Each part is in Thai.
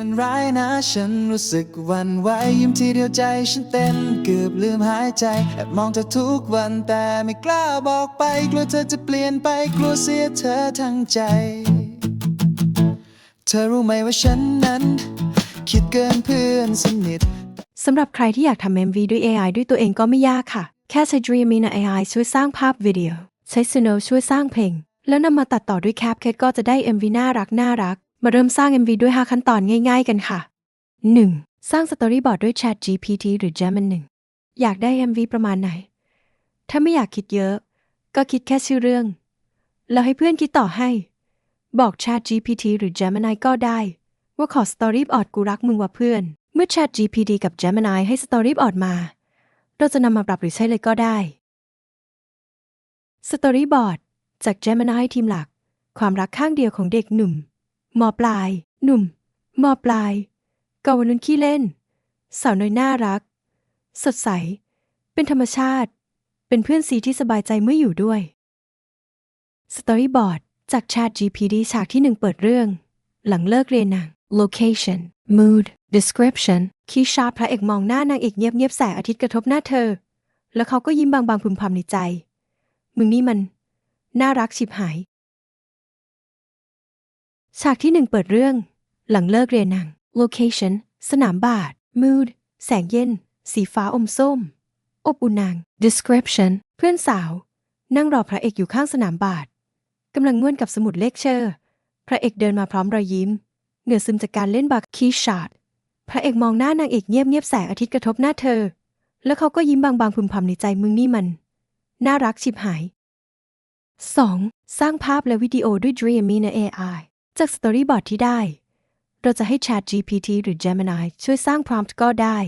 มันร้ายนะฉันรู้สึกวันไหวยิ้มทีเดียวใจฉันเต้นเกือบลืมหายใจแอบมองเธอทุกวันแต่ไม่กล้าบอกไป กลัวเธอจะเปลี่ยนไปกลัวเสียเธอทั้งใจ เธอรู้ไหมว่าฉันนั้น คิดเกินเพื่อนสนิทสำหรับใครที่อยากทำ MV ด้วย AI ด้วยตัวเองก็ไม่ยากค่ะ แค่ใช้ Dreamina AI ช่วยสร้างภาพวิดีโอ ใช้ Suno ช่วยสร้างเพลง แล้วนำมาตัดต่อด้วย CapCut ก็จะได้ MV น่ารักน่ารัก มาเริ่มสร้าง MV ด้วย 5 ขั้นตอนง่าย ๆ กันค่ะ 1. สร้าง Storyboard ด้วย Chat GPT หรือ Gemini อยากได้ MV ประมาณไหน ถ้าไม่อยากคิดเยอะ ก็คิดแค่ชื่อเรื่อง แล้วให้เพื่อนคิดต่อให้ บอก Chat GPT หรือ Gemini ก็ได้ ว่าขอ Storyboard กูรักมึงว่ะเพื่อน เมื่อ Chat GPT กับ Gemini ให้ Storyboard มา เราจะนำมาปรับหรือใช้เลยก็ได้ Storyboard จาก Gemini ทีมหลัก ความรักข้างเดียวของเด็กหนุ่ม มอปลาย หนุ่มมอปลายกาวนุนขี้เล่น สาวน้อยน่ารัก สดใส เป็นธรรมชาติ เป็นเพื่อนซีที่สบายใจเมื่ออยู่ด้วย Storyboard จาก Chat GPT ฉากที่หนึ่งเปิดเรื่อง หลังเลิกเรียนนัง Location Mood Description คีชาพระเอกมองหน้านางเอกเงียบๆแสงอาทิตย์กระทบหน้าเธอ แล้วเขาก็ยิ้มบางๆพึมพำในใจ มึงนี่มัน น่ารักฉิบหาย ฉากที่หนึ่งเปิดเรื่อง หลังเลิกเรียนนัง Location สนามบาส Mood แสงเย็น สีฟ้าอมส้ม อบอุ่นนาง Description เพื่อนสาว นั่งรอพระเอกอยู่ข้างสนามบาสกำลังง่วนกับสมุดเลขเชอร์ พระเอกเดินมาพร้อมรอยยิ้ม เหงื่อซึมจากการเล่นบาสคีชาร์ดพระเอกมองหน้านางเอกเงียบเงียบแสงอาทิตย์กระทบหน้าเธอ แล้วเขาก็ยิ้มบางๆพึมพำในใจมึงนี่มัน น่ารักชิบหาย 2. สร้างภาพและวิดีโอด้วย Dreamina AI จาก Storyboard ที่ได้ เราจะให้ Chat GPT หรือ Gemini ช่วยสร้าง prompt ก็ได้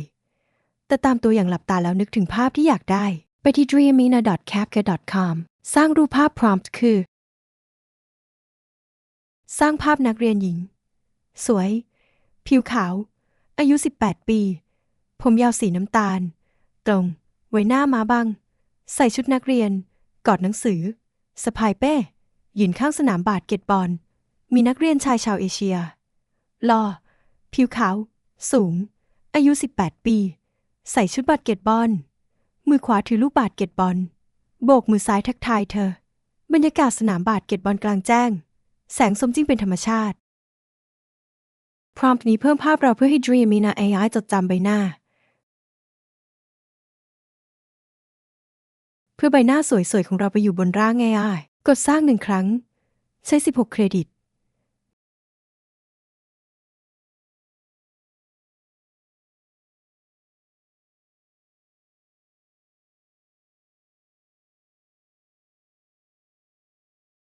แต่ตามตัวอย่างหลับตาแล้วนึกถึงภาพที่อยากได้ ไปที่ dreamina.capcut.com สร้างรูปภาพ prompt คือ สร้างภาพนักเรียนหญิง สวย ผิวขาว อายุ 18 ปี ผมยาวสีน้ำตาล ตรง ไว้หน้ามาบัง ใส่ชุดนักเรียน กอดหนังสือสะพายเป้ ยืนข้างสนามบาสเกตบอล มีนักเรียนชายชาวเอเชียหล่อผิวขาว สูง อายุ 18 ปี ใส่ชุดบาสเกตบอล มือขวาถือลูกบาสเกตบอล โบกมือซ้ายทักทายเธอ บรรยากาศสนามบาสเกตบอลกลางแจ้ง แสงสมจริงเป็นธรรมชาติ พร้อมนี้เพิ่มภาพเราเพื่อให้ Dreamina AI จดจำใบหน้า เพื่อใบหน้าสวยๆ ของเราไปอยู่บนร่าง AI กดสร้างหนึ่งครั้ง ใช้ 16 เครดิต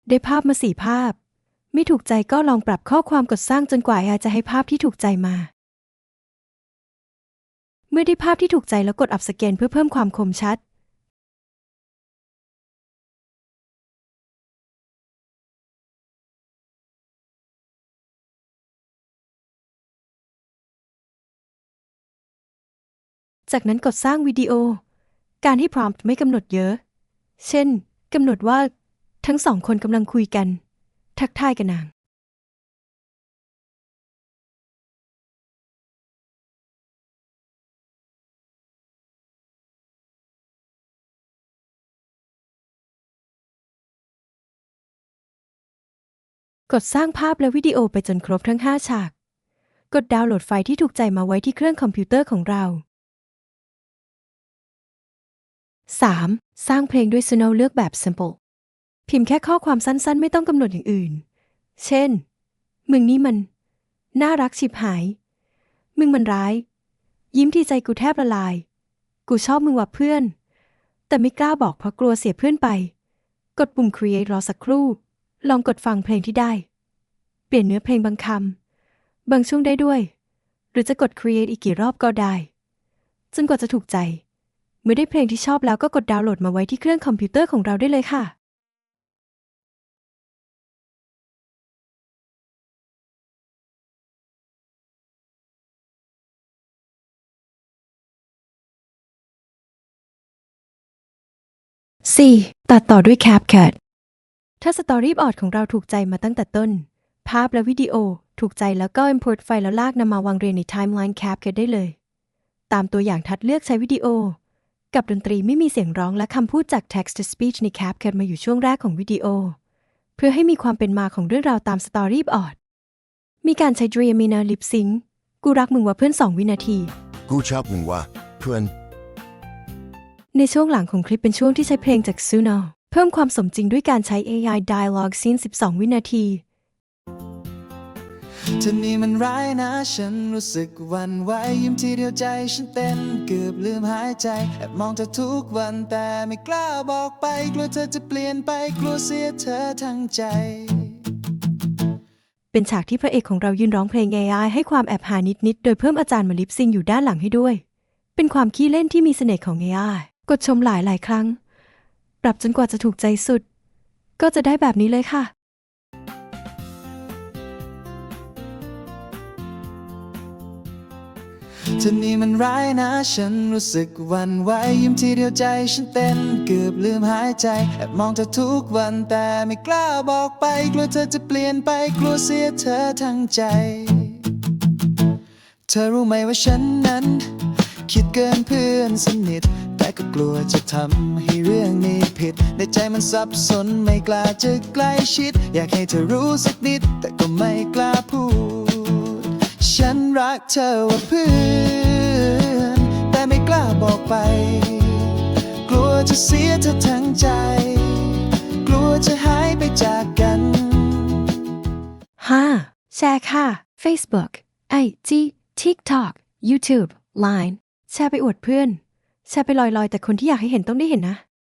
ได้ภาพมาสี่ภาพ ไม่ถูกใจก็ลองปรับข้อความกดสร้างจนกว่า AI จะให้ภาพที่ถูกใจมา เมื่อได้ภาพที่ถูกใจแล้วกดอัพสเกนเพื่อเพิ่มความคมชัด จากนั้นกดสร้างวิดีโอ การให้พรอมไม่กำหนดเยอะ เช่นกำหนดว่า ทั้งสองคนกำลังคุยกัน ทักทายกันนาง กดสร้างภาพและวิดีโอไปจนครบทั้ง 5 ฉาก กดดาวน์โหลดไฟล์ที่ถูกใจมาไว้ที่เครื่องคอมพิวเตอร์ของเรา 3. สร้างเพลงด้วย Suno เลือกแบบ Simple พิมพ์แค่ข้อความสั้นๆ ไม่ต้องกำหนดอย่างอื่น เช่น มึงนี่มัน น่ารักฉิบหาย มึงมันร้าย ยิ้มทีใจกูแทบละลาย กูชอบมึงว่ะเพื่อน แต่ไม่กล้าบอกเพราะกลัวเสียเพื่อนไป กดปุ่ม create รอสักครู่ ลองกดฟังเพลงที่ได้ เปลี่ยนเนื้อเพลงบางคำบางช่วงได้ด้วย หรือจะกด create อีกกี่รอบก็ได้จนกว่าจะถูกใจ เมื่อได้เพลงที่ชอบแล้วก็กดดาวน์โหลดมาไว้ที่เครื่องคอมพิวเตอร์ของเราได้เลยค่ะ 4. ตัดต่อด้วย CapCut ถ้าสตอรี่บอร์ดของเราถูกใจมาตั้งแต่ต้น ภาพและวิดีโอถูกใจแล้วก็ import ไฟล์แล้วลากนำมาวางเรียงใน timeline CapCut ได้เลย ตามตัวอย่างทัดเลือกใช้วิดีโอ กับดนตรีไม่มีเสียงร้องและคำพูดจาก text to speech ใน CapCut มาอยู่ช่วงแรกของวิดีโอ เพื่อให้มีความเป็นมาของเรื่องราวตาม storyboard มีการใช้ Dreamina Lip Sync กูรักมึงว่าเพื่อน 2 วินาที กูชอบมึงว่ะเพื่อน ในช่วงหลังของคลิปเป็นช่วงที่ใช้เพลงจาก Suno เพิ่มความสมจริงด้วยการใช้ AI Dialogue Scene 12 วินาทีเธอนี่มันร้ายนะฉันรู้สึกหวันไหวยิ้มทีเดียวใจฉันเต้นเกือบลืมหายใจแอบมองเธอทุกวันแต่ไม่กล้าบอกไป กลัวเธอจะเปลี่ยนไปกลัวเสียเธอทั้งใจ เป็นฉากที่พระเอกของเรายืนร้องเพลง AI ให้ความแอบหานิดๆ โดยเพิ่มอาจารย์มาลิปซิงอยู่ด้านหลังให้ด้วย เป็นความขี้เล่นที่มีเสน่ห์ของ AI กดชมหลายหลายครั้ง ปรับจนกว่าจะถูกใจสุด ก็จะได้แบบนี้เลยค่ะ เธอนี่มันร้ายนะ ฉันรู้สึกหวันไหวยิ้มทีเดียวใจฉันเต้นเกือบลืมหายใจแอบมองเธอทุกวันแต่ไม่กล้าบอกไป กลัวเธอจะเปลี่ยนไปกลัวเสียเธอทั้งใจ เธอรู้ไหมว่าฉันนั้น คิดเกินเพื่อนสนิท ก็กลัวจะทำให้เรื่องนี้ผิด ในใจมันสับสนไม่กล้าจะใกล้ชิด อยากให้เธอรู้สักนิด แต่ก็ไม่กล้าพูด ฉันรักเธอว่าเพื่อนแต่ไม่กล้าบอกไป กลัวจะเสียเธอทั้งใจ กลัวจะหายไปจากกัน 5. แชร์ค่ะ Facebook IG TikTok YouTube Line แชร์ไปอวดเพื่อน แชร์ไปลอยๆ แต่คนที่อยากให้เห็นต้องได้เห็นนะ